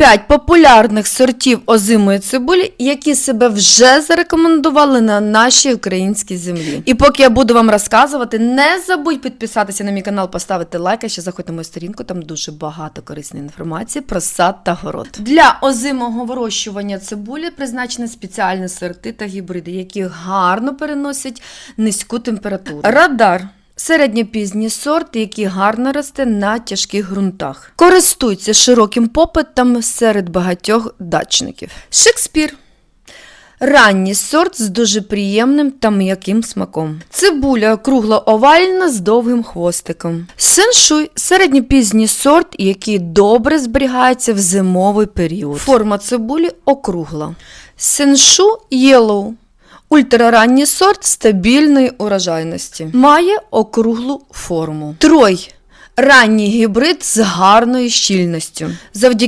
5 популярних сортів озимої цибулі, які себе вже зарекомендували на нашій українській землі. І поки я буду вам розказувати, не забудь підписатися на мій канал, поставити лайк, а ще заходь на мою сторінку, там дуже багато корисної інформації про сад та город. Для озимого вирощування цибулі призначені спеціальні сорти та гібриди, які гарно переносять низьку температуру. Радар. Середньопізній сорт, який гарно росте на тяжких ґрунтах. Користується широким попитом серед багатьох дачників. Шекспір. Ранній сорт з дуже приємним та м'яким смаком. Цибуля кругло-овальна з довгим хвостиком. Сеншуй середньопізній сорт, який добре зберігається в зимовий період. Форма цибулі округла. Сеншу єлоу. Ультраранній сорт стабільної урожайності. Має округлу форму. Трой. Ранній гібрид з гарною щільністю. Завдяки